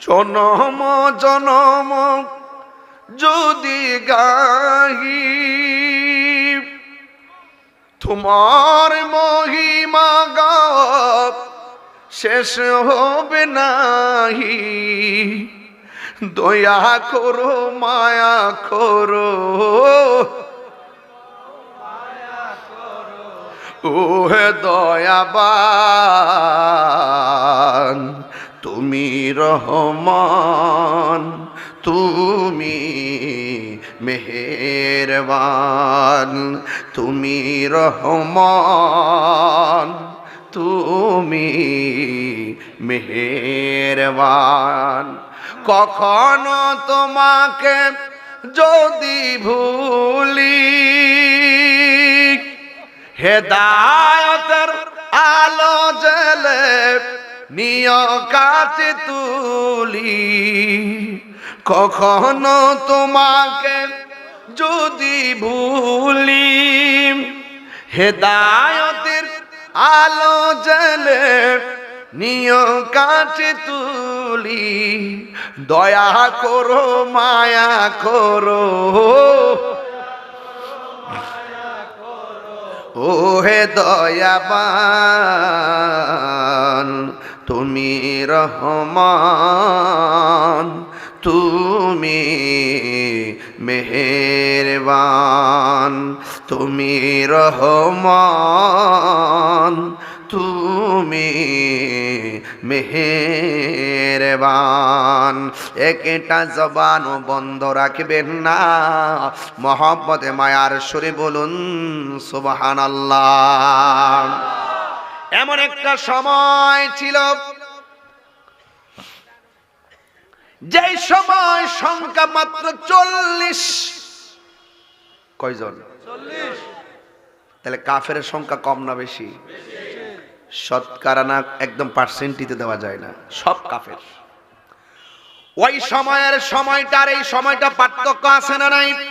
জনম জনম, যদি গাহি। তোমার মহিমা গাপ শেষ হবে নাহি। দয়া করো, মায়া করো। ও হে দয়াবান। তুমি রহমান তুমি মেহেরবান তুমি রহমান তুমি মেহেরবান। কখনো তোমাকে যদি ভুলি হেদায়তের নিয় কাছে তুলি। কখনো তোমাকে যদি ভুলি, হেদায়তের আলো জেলে নিয় কাছে তুলি। দয়া করো, মায়া করো। ও হে দয়াবান তুমি রহমান, তুমি মেহেরবান, তুমি রহমান, তুমি মেহেরবান। একটা জবান বন্ধ রাখবেন না। মোহাম্মদে মায়ার সুরে বলুন সুবাহান আল্লাহ এমন একটা সময় ছিল। যেই সময় সংখ্যা মাত্র চল্লিশ। কয়জন? তাহলে কাফের সংখ্যা কম না বেশি? শতকরা না একদম পার্সেন্টিতে দেওয়া যায় না সব কাফের। ওই সময়ের সময়টার এই সময়টা পার্থক্য আছে না নাই?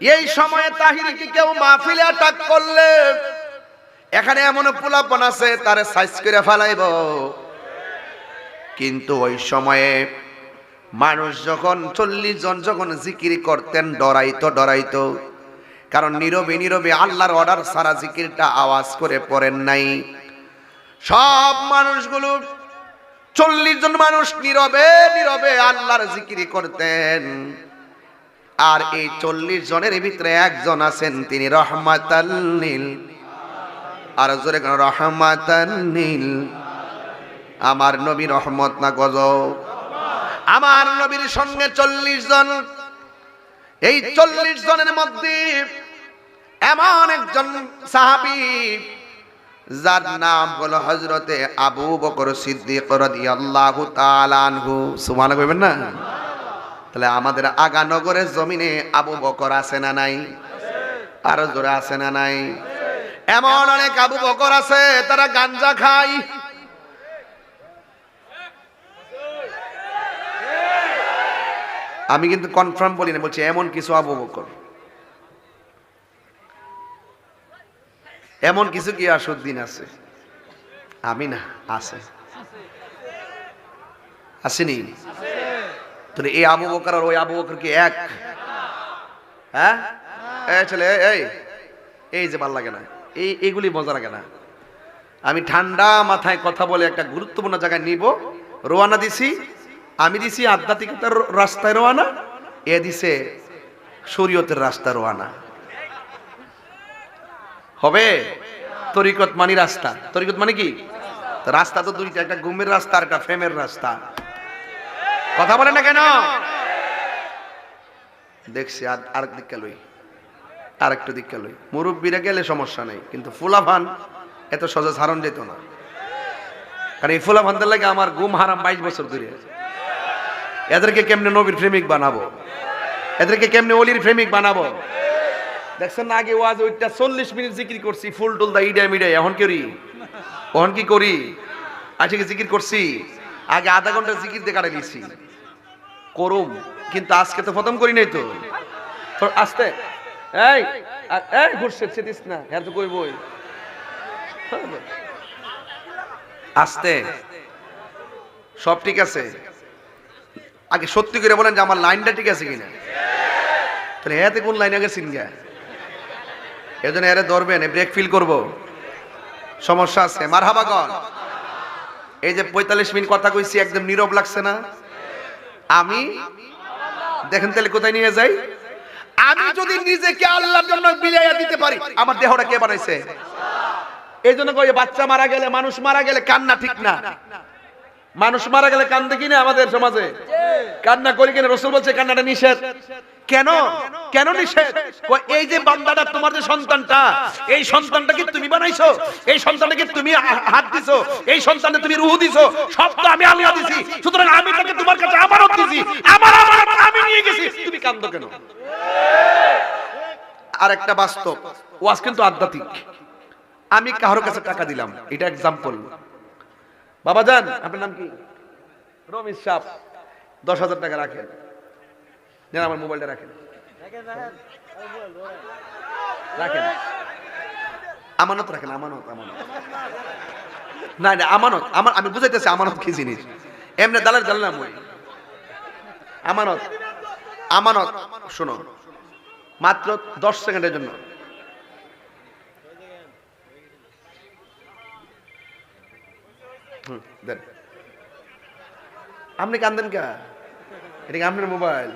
এই সময়ে তাহিরিকে কেউ মাহফিলে আটাক করলে এখানে এমন পোলাপন আছে, তারে সাইজ করে ফেলাইব। কিন্তু ওই সময়ে মানুষ যখন চল্লিশ জন যখন জিকির করতেন, ডরাইতো ডরাইতো। কারণ নীরবে নীরবে আল্লাহর অর্ডার সারা জিকিরটা আওয়াজ করে পড়েন নাই। সব মানুষগুলো, চল্লিশ জন মানুষ নীরবে নীরবে আল্লাহর জিকিরি করতেন। আর এই চল্লিশ জনের ভিতরে একজন আছেন, তিনি রহমাতাল্লিল আর জোরে কেন রহমাতাল্লিল আমার নবী রহমত না গজব? আমার নবীর সঙ্গে চল্লিশ জন। এই চল্লিশ জনের মধ্যে এমন একজন সাহাবি, যার নাম হলো হজরতে আবু বকর সিদ্দিক আনহু। না? তাহলে আমাদের আগানগরের জমিনে আবু বকর আছে না নাই? আরও জোরে আছে না নাই? এমন অনেক আবু বকর আছে, তারা গাঞ্জা খায়। আমি কিন্তু কনফার্ম বলি না, বলছি এমন কিছু আবু বকর। এমন কিছু কি আসুদ্দিন আছে? আমি না, আছে। আসেনি? তাহলে এই আবু বকর আর ওই আবু বকর কি এক? হ্যাঁ? এই ছেলে, এই এই যে ভালো লাগে না। এই, এগুলি মজা লাগে না। আমি ঠান্ডা মাথায় কথা বলে একটা গুরুত্বপূর্ণ জায়গায় নিব। রোয়ানা দিছি, আমি দিছি আধ্যাত্মিকতার রাস্তায় রোয়ানা, এ দিছে শরীয়তের রাস্তায় রোয়ানা। হবে? তরিকত মানি রাস্তা। তরিকত মানে কি? রাস্তা তো দুইটা, একটা ঘুমের রাস্তা আর একটা ফ্রেমের রাস্তা। কথা বলে না কেন? দেখছি, আর আরেক লই। আরেকটু দিককে লই। মুরব্বীরা গেলে সমস্যা নেই, কিন্তু ফুলাভান এত সহজে ছাড়ন যেত না। কারণ এই ফুলাভানদের লাগে আমার গুম হারাম বাইশ বছর ধরে। এদেরকে কেমনে নবীর প্রেমিক বানাবো? এদেরকে কেমনে অলির প্রেমিক বানাবো? দেখছেন না, আগে ওয়াজ ওইটা চল্লিশ মিনিট জিকির করছি, ফুল টুল দা ইডাই মিডাই এখন করি? এখন কি করি? আজকে জিকির করছি? আগে আধা ঘণ্টা জিকির দিয়ে কাটাই দিছি করুম, কিন্তু আজকে তো প্রথম করি নাই তো আস্তে। এই এই ঘুরছে ছেদিস না? হ্যাঁ কই বই? আস্তে। সব ঠিক আছে? আগে সত্যি করে বলেন যে আমার লাইনটা ঠিক আছে কিনা। তাহলে এতে কোন লাইনে গেছেন গা এই জন্য এরে ধরবেন ব্রেক ফিল করব। সমস্যা আছে। মার হাবাগন এই যে পঁয়তাল্লিশ মিনিট কথা কইছি, একদম নীরব লাগছে না। আমি? দেখেন তাহলে কোথায় নিয়ে যাই? আমি যদি নিজেকে আল্লাহর জন্য বিলাইয়া দিতে পারি, আমার দেহটা কে বানাইছে? এই জন্য কই বাচ্চা মারা গেলে, মানুষ মারা গেলে কান্না ঠিক না। মানুষ মারা গেলে কান্দে কিনা আমাদের সমাজে? কান্না করি কিনা? রসুল বলছে, কান্নাটা নিষেধ। কেন? কেন নিষেধ? এই যে বান্দাটা, তোমার যে সন্তানটা, এই সন্তানটা কি তুমি বানাইছো? এই সন্তানটা কি তুমি হাত দিছো? এই সন্তানে তুমি রুহু দিছো? সব তো আমি আল্লাহ দিছি। সুতরাং আমি তাকে তোমার কাছে আমানত দিছি। আমার আমানত আমি নিয়ে গেছি। তুমি কান্দো কেন? আর একটা বাস্তব। ওয়াজ কিন্তু আধ্যাত্মিক। আমি কারোর কাছে টাকা দিলাম। এটা এক্সাম্পল বাবা যান, আপনার নাম কি? রমেশ সাপ দশ হাজার টাকা রাখেন। নেন আমার মোবাইলটা রাখেন। রাখেন। আমানত রাখেন, আমানত আমানত। না না, আমানত। আমার, আমি বুঝাইতেছি আমানত কি জিনিস। এমনি দালের জানলাম ওই। আমানত আমানত, শোনো। মাত্র দশ সেকেন্ডের জন্য। দেন। আপনি কান্দেন কা? এটা কি আপনার মোবাইল?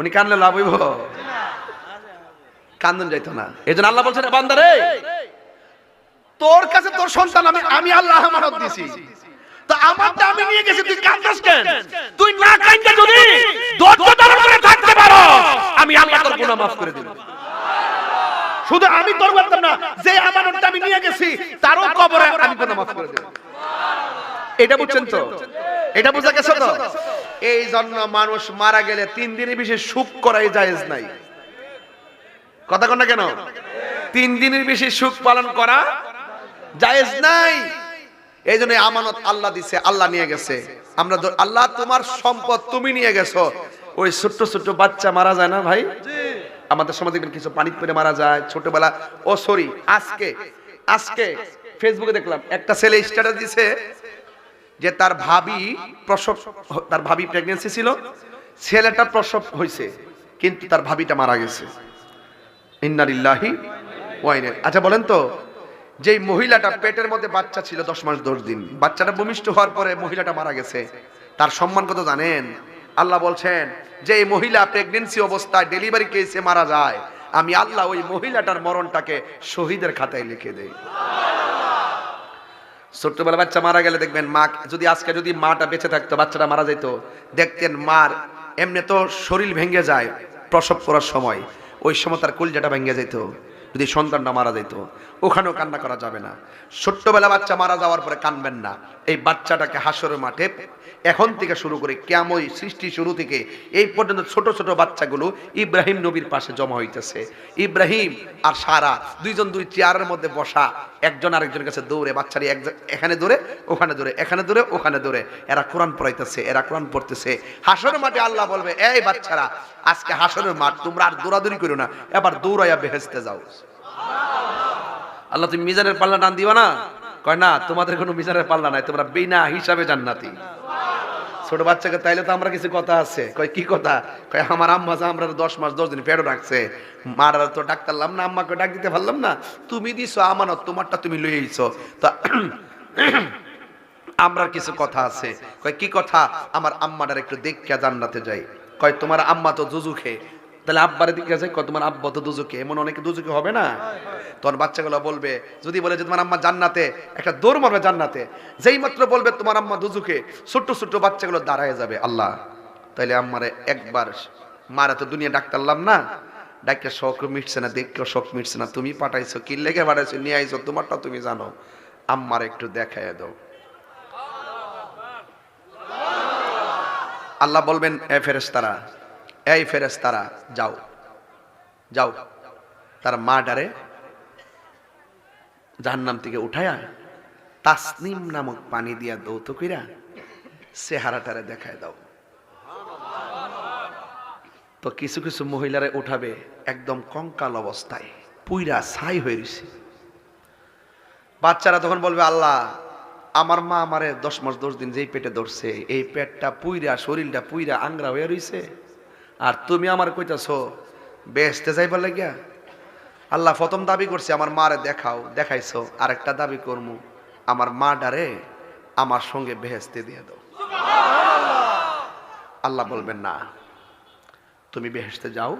উনি কানলে লাভ হইব? কান্দন যাইতো না। এই জন্য আল্লাহ বলছেন বান্দারে তোর কাছে তোর সন্তান আমি আমি আল্লাহ আমানত দিছি। তো আমারটা আমি নিয়ে গেছি, তুই কান্দাস কেন? তুই না কান্দে যদি ধৈর্য ধারণ করে থাকতে পারো আমি আল্লাহ তোর গুনাহ মাফ করে দেব। শুধু আমি তোর বলতাম না, যে আমানতটা আমি নিয়ে গেছি, তারও কবরে আমি গুনাহ মাফ করে দেব। এটা বুঝছেন তো? এটা বোঝা গেছে তো? এই জন্য মানুষ মারা গেলে তিন দিনের বেশি সুখ করাই জায়েজ নাই। কথা কন না কেন? তিন দিনের বেশি সুখ পালন করা জায়েজ নাই। এই জন্য আমানত আল্লাহ দিছে আল্লাহ নিয়ে গেছে। আমরা আল্লাহ তোমার সম্পদ তুমি নিয়ে গেছো। ওই ছোট্ট ছোট্ট বাচ্চা মারা যায় না ভাই? আমাদের সময় দেখবেন কিছু পানি পরে মারা যায়। ছোটবেলা ও সরি আজকে আজকে ফেসবুকে দেখলাম একটা ছেলে স্ট্যাটাস দিছে যে তার ভাবি প্রসব তার ভাবি প্রেগনেন্সি ছিল, ছেলেটা প্রসব হয়েছে কিন্তু তার ভাবিটা মারা গেছে। ইন্নারিল্লাহি ওয়াইনে আচ্ছা বলেন তো, যেই মহিলাটা পেটের মধ্যে বাচ্চা ছিল দশ মাস দশ দিন, বাচ্চাটা ভূমিষ্ঠ হওয়ার পরে মহিলাটা মারা গেছে, তার সম্মান কত জানেন? আল্লাহ বলছেন, যে এই মহিলা প্রেগনেন্সি অবস্থায় ডেলিভারি কেসে মারা যায়, আমি আল্লাহ ওই মহিলাটার মরণটাকে শহীদের খাতায় লিখে দেই। ছোট্টবেলা বাচ্চা মারা গেলে দেখবেন মা, যদি আজকে যদি মাটা বেঁচে থাকতো, বাচ্চাটা মারা যেত, দেখতেন মার এমনি তো শরীর ভেঙে যায় প্রসব করার সময়। ওই সময় তার কলজাটা ভেঙে যেত, যদি সন্তানটা মারা যেত। ওখানেও কান্না করা যাবে না। ছোট্টবেলা বাচ্চা মারা যাওয়ার পরে কানবেন না। এই বাচ্চাটাকে হাসরের মাঠে এখন থেকে শুরু করে কেমন সৃষ্টি শুরু থেকে এই পর্যন্ত ছোট ছোট বাচ্চাগুলো ইব্রাহিম নবীর পাশে জমা হইতেছে। ইব্রাহিম আর সারা দুইজন দুই চেয়ারের মধ্যে বসা, একজন আরেকজনের কাছে দৌড়ে বাচ্চারি এক এখানে দৌড়ে, ওখানে দৌড়ে, এখানে দৌড়ে, ওখানে দৌড়ে। এরা কোরআন পড়াইতেছে, এরা কোরআন পড়তেছে। হাসরের মাঠে আল্লাহ বলবে, এই বাচ্চারা, আজকে হাসরের মাঠ, তোমরা আর দৌড়াদৌড়ি করো না, এবার দৌড়াইয়া বেহেস্তে যাও। আল্লাহ তুমি মিজানের পাল্লা টান দিবা না। কয় না, তোমাদের কোনো মিজানের পাল্লা নাই, তোমরা বিনা হিসাবে জান্নাতি। ছোট বাচ্চাকে তাইলে তো আমরা কিছু কথা আছে। কয়, কি কথা? কয়, আমার আম্মা যা আমরা দশ মাস, দশ দিন পেটও রাখছে। মারা তো ডাক্তারলাম না, আম্মাকে ডাক দিতে পারলাম না। তুমি দিছো আমানত, তোমারটা তুমি লই আইছো। তা আমরার কিছু কথা আছে। কয়, কি কথা? আমার আম্মাটার একটু দেখিয়া জান্নাতে যাই। কয়, তোমার আম্মা তো জুজু খেয়ে তাহলে আব্বারে দিকে কয়, তোমার আব্বা তো দুজুকে। এমন অনেকে দুজুকে হবে না? তখন বাচ্চাগুলো বলবে, যদি বলে যে, তোমার আম্মা জান্নাতে, একটা দৌড় মারবে জান্নাতে। যেই মাত্র বলবে, তোমার আম্মা দুজুকে, ছোট্ট ছোট্ট বাচ্চাগুলো দাঁড়ায় যাবে, আল্লাহ, তাইলে আম্মারে একবার মারা তো দুনিয়া ডাক্তারলাম না? ডাক্তার শখ মিটছে না দেখে শখ মিটছে না, তুমি পাঠাইছো, কি লেগে পাঠাইছো, নিয়ে আইছো, তোমারটা তুমি জানো। আম্মার একটু দেখায় দাও। আল্লাহ বলবেন, এ ফেরেস্তারা এই ফেরেস তারা যাও। যাও। তার মা ডারে জাহান্নাম থেকে উঠায়া তাসনিম নামক পানি দিয়া দৌত কইরা চেহারাটারে দেখায় দাও। তো কিছু কিছু মহিলারে উঠাবে একদম কঙ্কাল অবস্থায়, পুইরা ছাই হয়ে রয়েছে বাচ্চারা তখন বলবে, আল্লাহ, আমার মা আমারে দশ মাস দশ দিন যেই পেটে ধরছে, এই পেটটা পুইরা, শরীরটা পুইরা আংরা হয়ে রইছে। আর তুমি আমার কইতাছ বেসতে যাইবার লাগিয়া? আল্লাহ প্রথম দাবি করছে আমার মারে দেখাও দেখাইছো আরেকটা দাবি করমু। আমার মা ডারে আমার সঙ্গে বেহেস্তে দিয়ে দাও। আল্লাহ বলবেন না তুমি বেহেস্তে যাও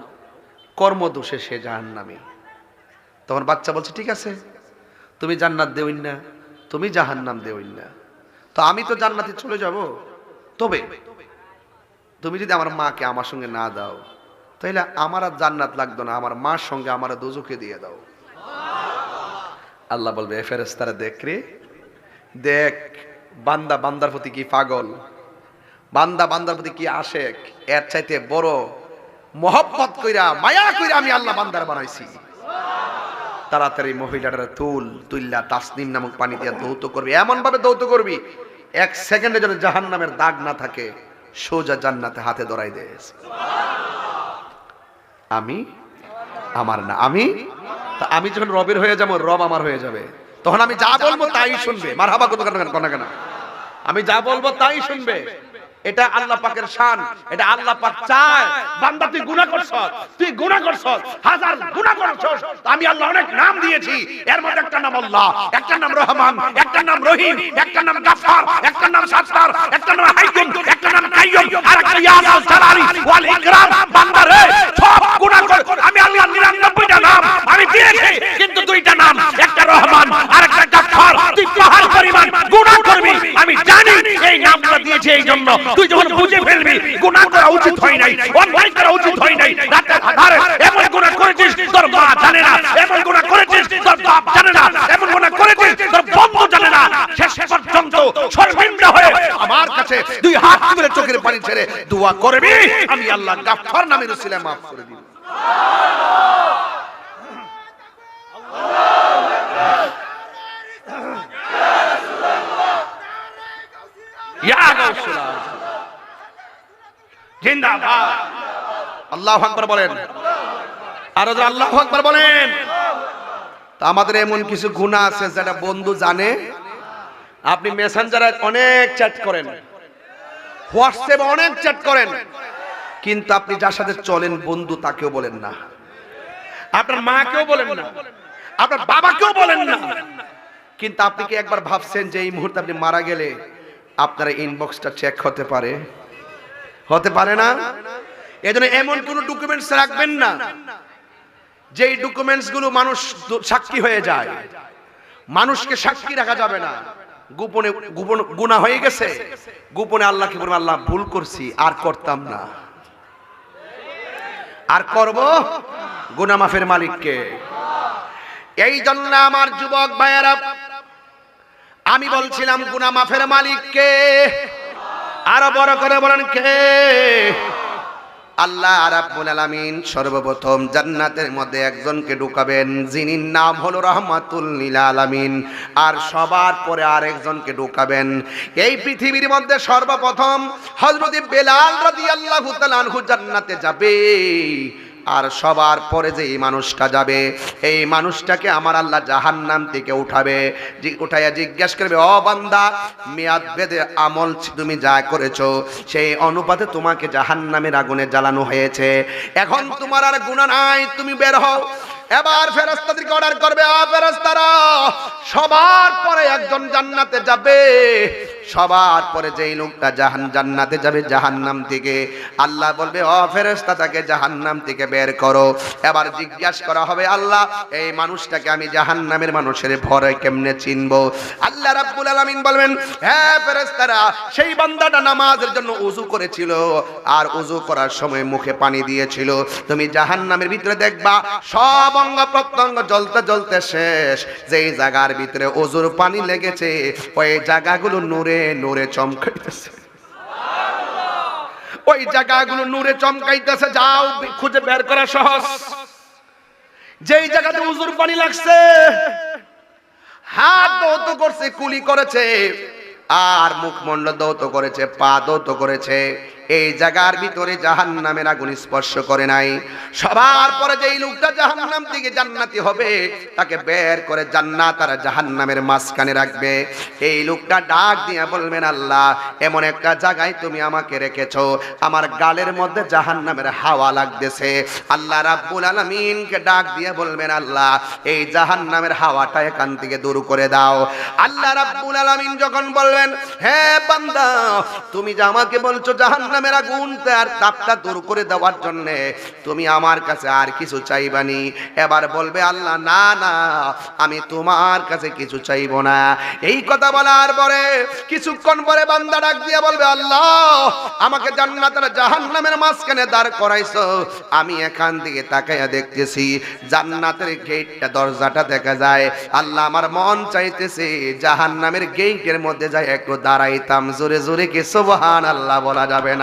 কর্মদোষে সে জাহান্নামী। তখন বাচ্চা বলছে ঠিক আছে তুমি জান্নাত দেওইন না তুমি জাহান্নাম দেওইন না। তো আমি তো জান্নাতে চলে যাব তবে তুমি যদি আমার মাকে আমার সঙ্গে না দাও তাহলে আমার আর জান্নাত লাগতো না। আমার মার সঙ্গে আমার দোজুকে দিয়ে দাও। আল্লাহ বলবে, এ ফেরেস্তারা দেখ রে। দেখ, বান্দা বান্দার প্রতি কি পাগল? বান্দা বান্দার প্রতি কি আশেক? এর চাইতে বড় মহব্বত কইরা, মায়া কইরা আমি আল্লাহ বান্দার বানাইছি। তাড়াতাড়ি মহিলাটার তুল তুল্লা তাসনিম নামক পানি দিয়ে দৌত করবি। এমন ভাবে দৌত করবি, এক সেকেন্ডে যেন জাহান নামের দাগ না থাকে। সোজা জান্নাতে হাতে ধরাই দিয়েছে আমি? আমার না। আমি? আমি যখন রবের হয়ে যাব, রব আমার হয়ে যাবে। তখন আমি যা বলব তাই শুনবে। মার হাবা কত কেন কেন? আমি যা বলব তাই শুনবে। এটা আল্লাহ পাকের শান, এটা আল্লাহ পাক চায়। বান্দা, তুই গুনাহ করছস, তুই গুনাহ করছস, হাজার গুনাহ করছস। আমি আল্লাহ অনেক নাম দিয়েছি। এর মধ্যে একটা নাম আল্লাহ, একটা নাম রহমান, একটা নাম রহিম, একটা নাম গাফফার, একটা নাম সাত্তার, একটা নাম হাইয়ুম একটা নাম কাইয়ুম আর একটা ইয়াসাল জালালি ওয়াল ইকরাম। বান্দা রে, সব গুনাহ কর। আমি আল্লাহ 99টা নাম আমি দিয়েছি, কিন্তু দুইটা নাম, একটা রহমান আর একটা গাফফার। তুই পাহাড় পরিমাণ গুনাহ করবি। আমি জানি এই নামটা দিয়েছি এই জন্য। তুই যখন বুঝে ফেলবি গুনাহ করা উচিত হয় নাই অন্যায় করা উচিত হয় নাই। রাতের আধারে এমন গুনাহ করেছিস তোর মা জানে না এমন গুনাহ করেছিস তোর বাপ জানে না এমন গুনাহ করেছিস তোর বন্ধু জানে না। শেষ পর্যন্ত শর্মিন্দা হয়ে আমার কাছে দুই হাত তুলে চোখের পানি ছেড়ে দোয়া করবি আমি আল্লাহ গাফফার নামের উসিলায় মাফ করে দিব। ইয়া গাউসুল আজম। জিন্দাবাদ। আল্লাহ আকবার বলেন। আর আল্লাহ আকবার বলেন। তা আমাদের এমন কিছু গুণা আছে যেটা বন্ধু জানে। আপনি মেসেঞ্জারে অনেক চ্যাট করেন। হোয়াটসঅ্যাপে অনেক চ্যাট করেন। কিন্তু আপনি যার সাথে চলেন, বন্ধু তাকেও বলেন না। আপনার মাকেও বলেন না। আপনার বাবাকেও বলেন না। কিন্তু আপনি কি একবার ভাবছেন যে এই মুহূর্তে আপনি মারা গেলে আপনার ইনবক্সটা চেক হতে পারে? হতে পারে না। এজন্য এমন কোন ডকুমেন্টস রাখবেন না, যেই ডকুমেন্টসগুলো মানুষ সাক্ষী হয়ে যায়। মানুষকে সাক্ষী রাখা যাবে না। গোপনে, গোপন গুণা হয়ে গেছে। গোপনে আল্লাহকে বলব, আল্লাহ, ভুল করছি, আর করতাম না। আর করব গুনা মাফের মালিককে। এই জন্য আমার যুবক ভাইয়েরা, আমি বলছিলাম গুনা মাফের মালিককে আরও বড় করে বলেন কে? আল্লাহ আরাবুল আলামিন সর্বপ্রথম জান্নাতের মধ্যে একজনকে ঢুকাবেন যিনি নাম হলো রহমাতুল নীলা আলামিন। আর সবার পরে আরেকজনকে ঢুকাবেন। এই পৃথিবীর মধ্যে সর্বপ্রথম হজরতি বেলাল তাআলা আনহু জান্নাতে যাবে। আর সবার পরে যে এই মানুষটা যাবে, এই মানুষটাকে আমার আল্লাহ জাহান্নাম থেকে উঠাবে। উঠাইয়া জিজ্ঞাসা করবে, ও বান্দা, মেয়াদ বেদে আমল তুমি যা করেছ, সেই অনুপাতে তোমাকে জাহান্নামের আগুনে জ্বালানো হয়েছে। এখন তোমার আর গুণা নাই, তুমি বের হও। এবার ফেরেস্তাদেরকে অর্ডার করবে আ ফেরেস্তারা সবার পরে একজন জান্নাতে যাবে। সবার পরে যেই লোকটা জাহান জান্নাতে যাবে জাহান্নাম থেকে, আল্লাহ বলবে অ ফেরেস্তা তাকে জাহান্নাম থেকে বের করো। এবার জিজ্ঞাসা করা হবে, আল্লাহ, এই মানুষটাকে আমি জাহান্নামের মানুষের ভরে কেমনে চিনবো? আল্লাহ রাব্বুল আলামিন বলবেন হ্যাঁ ফেরেস্তারা সেই বান্দাটা নামাজের জন্য উজু করেছিল আর উজু করার সময় মুখে পানি দিয়েছিল। তুমি জাহান্নামের ভিতরে দেখবা, সব অঙ্গ প্রত্যঙ্গ জ্বলতে জ্বলতে শেষ। যেই জায়গার ভিতরে অজুর পানি লেগেছে, ওই জায়গাগুলো নূরে নূরে চমকাইতেছে। ওই জায়গাগুলো নূরে চমকাইতেছে, যাও, খুঁজে বের করা সহজ। যেই জায়গাতে উজুর পানি লাগছে, হাত দৌত করছে, কুলি করেছে, আর মুখমন্ডল দৌত করেছে, পা দৌত করেছে। এই জায়গার ভিতরে জাহান নামের আগুন স্পর্শ করে নাই। সবার পরে যেই লোকটা জাহান নাম থেকে জান্নাতি হবে, তাকে বের করে জান্নাত আর জাহান নামের মাঝখানে রাখবে। এই লোকটা ডাক দিয়ে বলবেন, আল্লাহ, এমন একটা জায়গায় তুমি আমাকে রেখেছো। আমার গালের মধ্যে জাহান নামের হাওয়া লাগতেছে। আল্লাহ রাব্বুল আলামিনকে ডাক দিয়ে বলবেন, আল্লাহ, এই জাহান নামের হাওয়াটা এখান থেকে দূর করে দাও। আল্লাহ রাব্বুল আলামিন যখন বলবেন হ্যাঁ বান্দা, তুমি যে আমাকে বলছো জাহান নামের আগুন আর তাপটা দূর করে দেওয়ার জন্য। তুমি আমার কাছে আর কিছু চাইবানি এবার বলবে আল্লাহ, না না, আমি তোমার কাছে কিছু চাইব না। এই কথা বলার পরে কিছুক্ষণ পরে বান্দা ডাক দিয়ে বলবে, আল্লাহ, আমাকে জান্নাতের জাহান্নামের মাঝখানে দাঁড় করাইছো। আমি এখান থেকে তাকাইয়া দেখতেছি, জান্নাতের গেটটা, দরজাটা দেখা যায়। আল্লাহ আমার মন চাইতেছে, জাহান্নামের গেটের মধ্যে যাই একটু দাঁড়াইতাম। জোরে জোরে কি সুবহান আল্লাহ বলা যাবে না?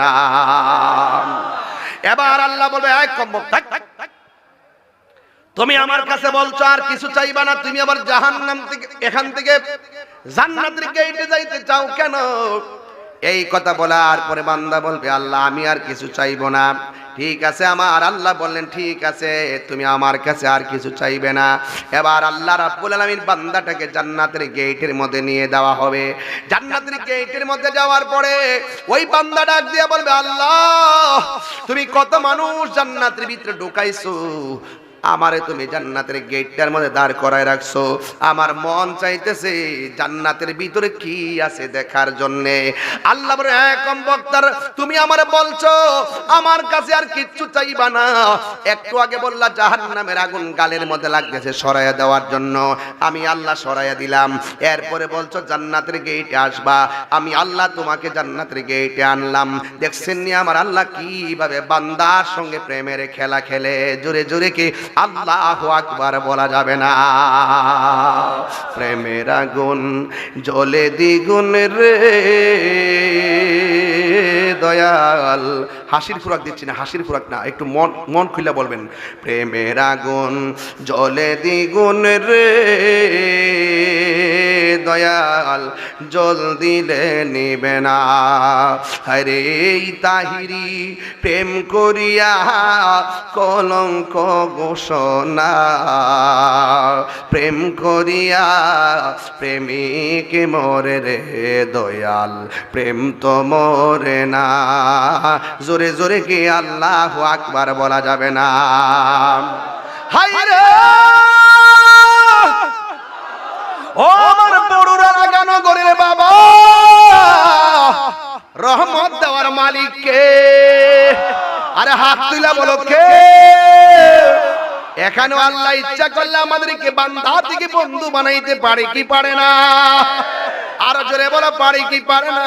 এবার আল্লাহ বলবে এক। তুমি আমার কাছে বলছো, আর কিছু চাইবা না। তুমি আবার জাহান্নাম থেকে, এখান থেকে জান্নাতের গেটে যাইতে চাও কেন? এই কথা বলার পরে বান্দা বলবে, আল্লাহ, আমি আর কিছু চাইব না। ঠিক আছে, আমার আল্লাহ বললেন, ঠিক আছে, তুমি আমার কাছে আর কিছু চাইবে না। এবার আল্লাহ রাব্বুল আলামিন বান্দাটাকে জান্নাতের গেটের মধ্যে নিয়ে দেওয়া হবে। জান্নাতের গেটের মধ্যে যাওয়ার পরে ওই বান্দা ডাক দিয়ে বলবে, আল্লাহ, তুমি কত মানুষ জান্নাতের ভিতরে ঢুকাইছো? আমারে তুমি জান্নাতের গেটটার মধ্যে দাঁড় করায় রাখছো। আমার মন চাইতেছে জান্নাতের ভিতরে কি আছে দেখার জন্য। আল্লাহ বলে হ্যাঁ বক্তার, তুমি আমারে বলছো, আমার কাছে আর কিচ্ছু চাইবা না। একটু আগে বললা, জাহান্নামের আগুন গালের মধ্যে লাগতেছে সরাইয়া দেওয়ার জন্য। আমি আল্লাহ সরাইয়া দিলাম। এরপরে বলছো, জান্নাতের গেটে আসবা। আমি আল্লাহ তোমাকে জান্নাতের গেটে আনলাম। দেখছেন নি আমার আল্লাহ কীভাবে বান্দার সঙ্গে প্রেমের খেলা খেলে? জোরে জোরে কি আল্লাহ আকবার বলা যাবে না। প্রেমের আগুন জলে দ্বিগুণ রে। দয়াল, হাসির খুরাক দিচ্ছি না, হাসির খুরাক না, একটু মন মন খুলে বলবেন। প্রেমের আগুন জলে দ্বিগুণ রে। দয়াল জল দিলে নিবে না। হরে তাহিরি প্রেম করিয়া কলঙ্ক ঘোষণা। প্রেম করিয়া প্রেমিক মরে রে দয়াল, প্রেম তো মরে না। জোরে জোরে কি আল্লাহ আকবার বলা যাবে না। হাই রে আমার বড়ুরা লাগানো গরের বাবা? রহমত দেওয়ার মালিক কে আরে হাত তুলা বলো কে? এখানে আল্লাহ ইচ্ছা করলে আমাদেরকে বান্ধা থেকে বন্ধু বানাইতে পারে কি পারে না? আর জোরে বলো, পারে কি পারে না?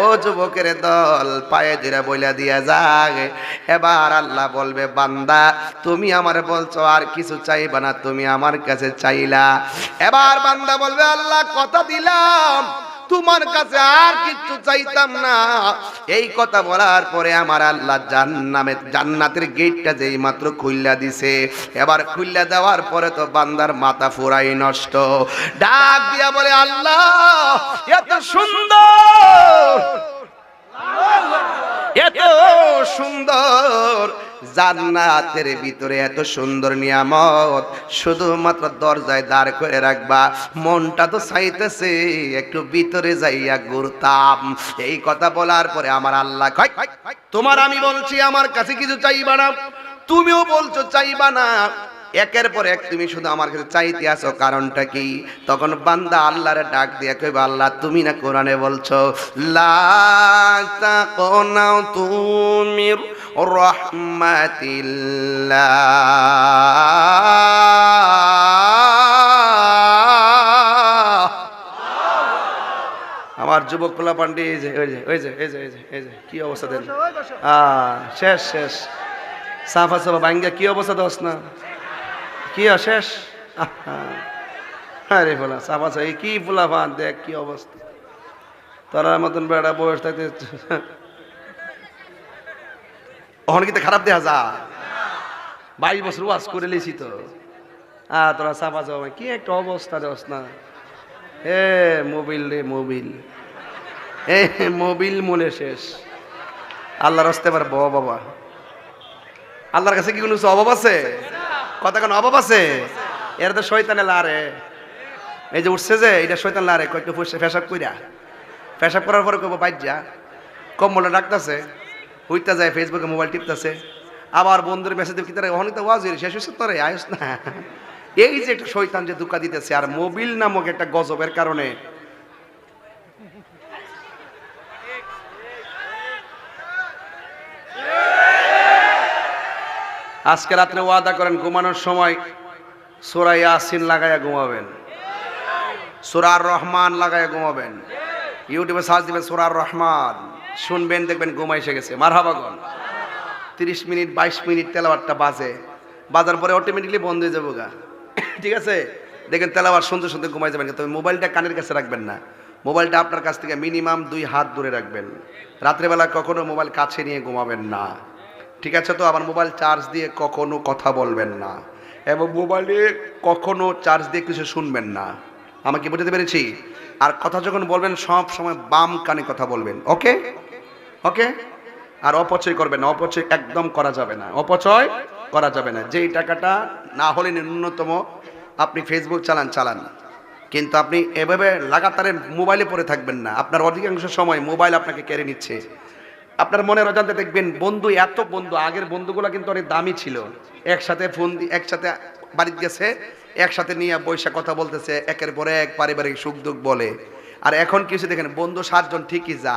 ও যুবকের দল, পায়ে ধীরে বইলা দিয়া যাক। এবার আল্লাহ বলবে, বান্দা, তুমি আমার বলছো আর কিছু চাইবে না, তুমি আমার কাছে চাইলা। এবার বান্দা বলবে, আল্লাহ, কথা দিলাম। তোমার কাছে আর কিচ্ছু চাইতাম না। এই কথা বলার পরে আমার আল্লাহ জান্নামে জান্নাতের গেটটা যেই মাত্র খুললা দিছে। এবার খুললা দেওয়ার পরে তো বান্দার মাথা ফুরাই নষ্ট। ডাক দিয়া বলে, আল্লাহ, এত সুন্দর! এত সুন্দর জান্নাতের ভিতরে এত সুন্দর নিয়ামত শুধুমাত্র দরজায় দাঁড় করে রাখবা। মনটা তো চাইতেছে একটু ভিতরে যাইয়া ঘুরতাম। এই কথা বলার পরে আমার আল্লাহ তোমার আমি বলছি আমার কাছে কিছু চাইবা না। তুমিও বলছো চাইবা না। একের পর এক তুমি শুধু আমার কাছে চাইতে আসো কারণটা কি? তখন বান্দা আল্লাহরে ডাক দিয়ে কইবা আল্লাহ তুমি না কোরআনে বলছো লা তাকুনাও তুমি রহমাতিল্লাহ। আমার যুবক পোলা পান্ডি এই যে ওই যে ওই যে এই যে এই যে কি অবস্থা দেন? শেষ শেষ। সাফা সাফা বাঙ্গা কি অবস্থা দোস না? কি অশেষ? শেষ আহা। আরে বলা সাফা এই কি ফুলা ফান দেখ কি অবস্থা। তোরার মতন বেড়া বয়স থাকতে ওখানে কিন্তু খারাপ দেখা যা? বাইশ বছর ওয়াজ করে লিছি তো। আ, তোরা সাফা সাফা কি একটা অবস্থা দোস না এ মোবিল রে মোবিল। এ মোবিল মনে শেষ। আল্লাহর আসতে পারে বাবা বাবা। আল্লাহর কাছে কি কোনো অভাব আছে? কথা কোনো অভাব আছে? এরা তো শয়তানে লারে। এই যে উঠছে যে এটা শয়তান লারে কয়েকটা ফুসে ফেসাব কইরা। ফেসাব করার পরে কইব, বাইর যা। কম্বলটা ডাকতেছে হইতা যায় ফেসবুকে মোবাইল টিপতেছে। আবার বন্ধুর মেসেজ কি তারা অনেক তো ওয়াজ শেষ হয়েছে তোরে আয়স না। এই যে একটা শয়তান যে দুকা দিতেছে, আর মোবিল নামক একটা গজবের কারণে আজকে রাত্রে ওয়াদা করেন, ঘুমানোর সময় সুরা ইয়াসিন লাগাইয়া ঘুমাবেন। সুরার রহমান লাগাইয়া ঘুমাবেন। ইউটিউবে সার্চ দিবেন সুরার রহমান, শুনবেন, দেখবেন ঘুমা এসে গেছে। মারহাবাগন তিরিশ মিনিট, বাইশ মিনিট তেলাওয়ারটা বাজে। বাজার পরে অটোমেটিকলি বন্ধ হয়ে যাব গা। ঠিক আছে? দেখেন তেলাওয়ার শুনতে শুনতে ঘুমাই যাবেন তবে মোবাইলটা কানের কাছে রাখবেন না। মোবাইলটা আপনার কাছ থেকে মিনিমাম দুই হাত দূরে রাখবেন। রাত্রেবেলা কখনো মোবাইল কাছে নিয়ে ঘুমাবেন না। ঠিক আছে তো? আবার মোবাইল চার্জ দিয়ে কখনো কথা বলবেন না। এবং মোবাইলে কখনো চার্জ দিয়ে কিছু শুনবেন না। আমাকে বুঝতে পেরেছি? আর কথা যখন বলবেন, সব সময় বাম কানে কথা বলবেন, ওকে? ওকে? আর অপচয় করবেন না, অপচয় একদম করা যাবে না। অপচয় করা যাবে না। যেই টাকাটা না হলে ন্যূনতম আপনি ফেসবুক চালান চালান। কিন্তু আপনি এভাবে লাগাতারে মোবাইলে পড়ে থাকবেন না। আপনার অধিকাংশ সময় মোবাইল আপনাকে কেড়ে নিচ্ছে। আপনার মনের অজান্তে দেখবেন, বন্ধু, এত বন্ধু, আগের বন্ধুগুলো কিন্তু অনেক দামি ছিল। একসাথে ফোন একসাথে বাড়িতে গেছে, একসাথে নিয়ে বৈশা কথা বলতেছে, একের পরে এক পারিবারিক সুখ দুঃখ বলে। আর এখন কিছু দেখেন, বন্ধু সাতজন ঠিকই যা,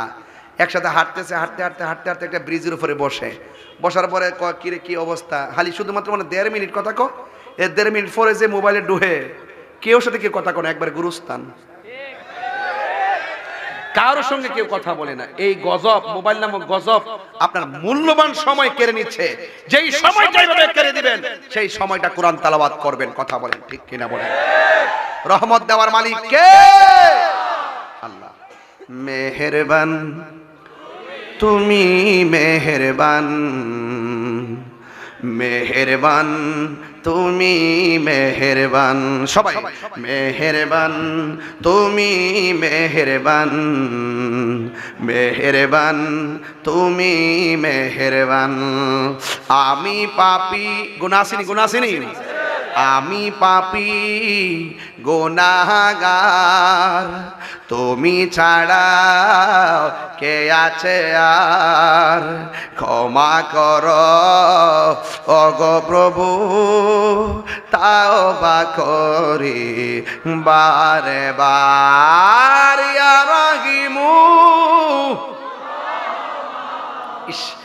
একসাথে হাঁটতেছে, হাঁটতে হাঁটতে হাঁটতে হাঁটতে একটা ব্রিজের উপরে বসে। বসার পরে কিরে কি অবস্থা? খালি শুধুমাত্র মানে দেড় মিনিট কথা কো এ দেড় মিনিট পরে যে মোবাইলে ডুহে, কেউ সাথে কেউ কথা কো একবার গুরুস্থান। কারোর সঙ্গে কেউ কথা বলে না। এই গজব, মোবাইল নামক গজব আপনার মূল্যবান সময় কেড়ে নিচ্ছে। যেই সময়টা এইভাবে কেড়ে দিবেন, সেই সময়টা কোরআন তালাবাদ করবেন, কথা বলেন, ঠিক কিনা বলেন? রহমত দেওয়ার মালিক কে? আল্লাহ। মেহেরবান, তুমি মেহেরবান। মেহেরবান তুমি মেহেরবান সবাই। মেহেরবান তুমি মেহেরবান মেহেরবান তুমি মেহেরবান। আমি পাপি গুনাসিনী গুনাসিনী আমি পাপি গোনাগার তুমি ছাড়া কে আছে আর? ক্ষমা কর অগ প্রভু, তাও বা করি বারে বার। রহিমু। ইস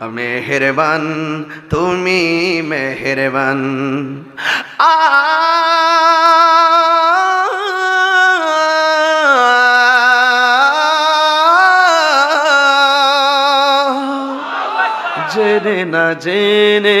মেহেরবান তুমি মেহেরবান। আ জেনে না জেনে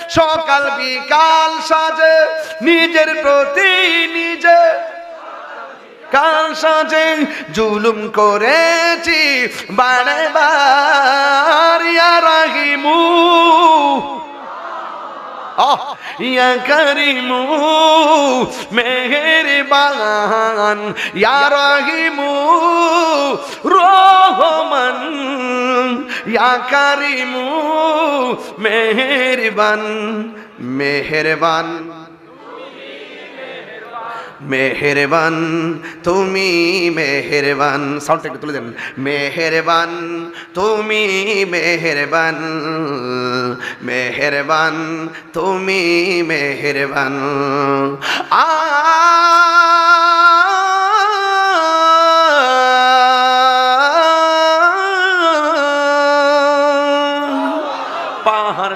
সকাল বিকাল সাজে নিজের প্রতি নিজে। কাল সাজে জুলুম করেছি বারে বারিয়া রাহিমু। ইয়া করিমু মেহেরবান ইয়া রহিমু রহমান ইয়া করিমু মেহেরবান মেহেরবান। মেহেরবান, তুমি মেহেরবান। সাউন্ডটা একটু তুলে দেন। মেহেরবান, তুমি মেহেরবান। মেহেরবান, তুমি মেহেরবান। আ পাহাড়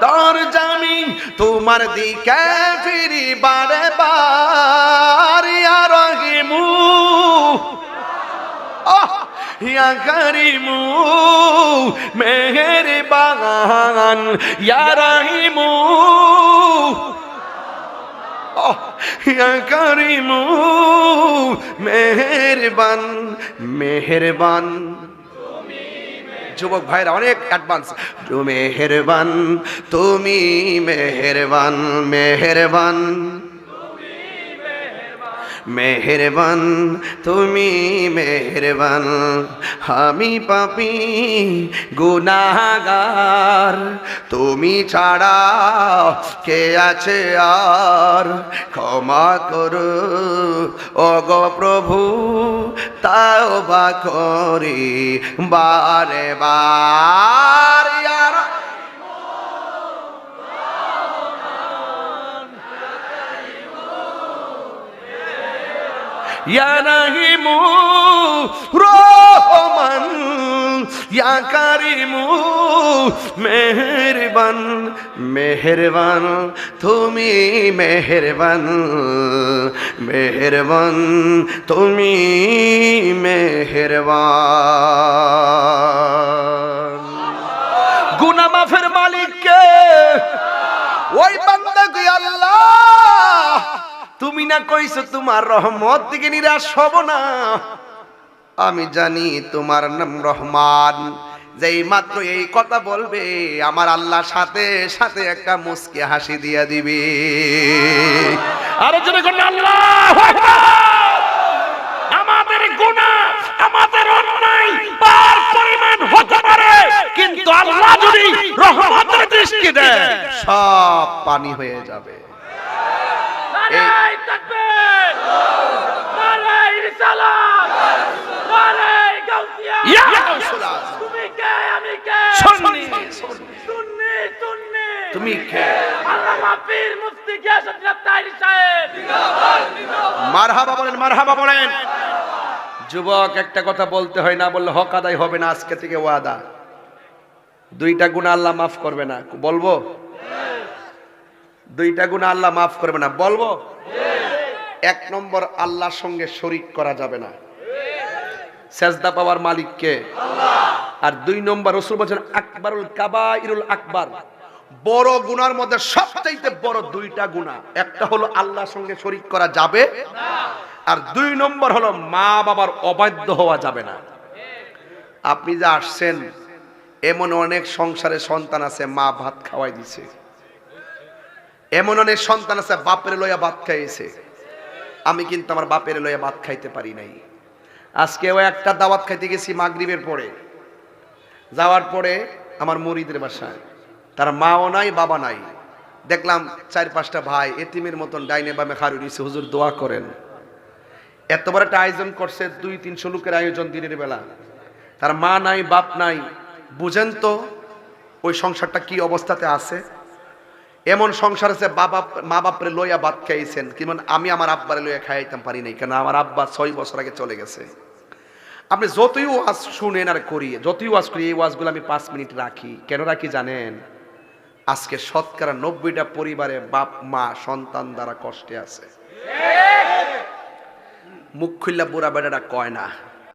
তোর জামি তোমার দিকে ফিরি বারে বার রহিমু। আহ, ইয়া করিমু মেহেরবান ইয়া রহিমু। ইয়া করিমু মেহেরবান মেহেরবান। যুবক ভাইরা অনেক অ্যাডভান্স মেহেরবান তুমি মেহেরবান মেহেরবান। মেহেরবান, তুমি মেহেরবান। আমি পাপি, গুনাগার। তুমি ছাড়া কে আছে আর? ক্ষমা করো। ও গো প্রভু তাও বা করি বারে বার ইয়া রাহিমু রহমান, ইয়া কারিমু মেহেরবান মেহেরবান, তুমি মেহেরবান মেহেরবান, তুমি মেহেরবান। গুনা মাফের মালিককে, ওই তুমি না কইছো, তোমার রহমত দিকে নিরাশ হব না। আমি জানি তোমার নাম রহমান। যেই মাত্র এই কথা বলবে, আমার আল্লাহ সাথে সাথে একটা মুস্কি হাসি দিয়া দিবে। আরও জোরে করলে আল্লাহ আমাদের গুনাহ, আমাদের অন্যায় পার পরিমাণ হতে পারে, কিন্তু আল্লাহ যদি রহমতের দৃষ্টি দেয়, সব পানি হয়ে যাবে। মারহাবা বলেন মারহাবা বলেন। যুবক একটা কথা বলতে হয় না বললে হক আদায় হবে না আজকে থেকে ওয়াদা। দুইটা গুণা আল্লাহ মাফ করবে না। বলব? দুইটা গুণা আল্লাহ মাফ করবে না। বলব? এক নম্বর আল্লাহর সঙ্গে শরিক করা যাবে না। সেজদা পাওয়ার মালিককে। আর দুই নম্বর রসুল বলছেন আকবরুল কাবাইরুল আকবার। বড় গুনার মধ্যে সবচাইতে বড় দুইটা গুণা। একটা হলো আল্লাহর সঙ্গে শরিক করা যাবে, আর দুই নম্বর হলো মা বাবার অবাধ্য হওয়া যাবে না। আপনি যে আসছেন, এমন অনেক সংসারে সন্তান আছে, মা ভাত খাওয়াই দিছে। এমন অনেক সন্তান আছে, বাপের লইয়া ভাত খাইয়েছে আমি কিন্তু আমার বাপের লইয়া ভাত খাইতে পারি নাই। আজকে ও একটা দাওয়াত খাইতে গেছি মাগরিবের পরে। যাওয়ার পরে আমার মরিদের বাসায়। তার মাও নাই, বাবা নাই। দেখলাম চার পাঁচটা ভাই এতিমের মতন ডাইনে বামে খারু নিছে হুজুর দোয়া করেন। এত বড় একটা আয়োজন করছে দুই, তিনশো লোকের আয়োজন দিনের বেলা। তার মা নাই, বাপ নাই, বুঝেন তো ওই সংসারটা কি অবস্থাতে আছে? এমন সংসার আছে, বাবা, মা বাপরে লইয়া ভাত খাইছেন। কিমন আমি আমার আব্বারে লইয়া খাইতাম পারি নাই, কেন আমার আব্বা ছয় বছর আগে চলে গেছে। আপনি যতই ওয়াজ শুনেন আর করি যতই ওয়াজ করি, এই ওয়াজগুলো আমি পাঁচ মিনিট রাখি। কেন রাখি জানেন? আজকে শতকরা নব্বইটা পরিবারে বাপ মা সন্তান দ্বারা কষ্টে আছে। মুখ খুললা বুড়া বেটাটা কয় না।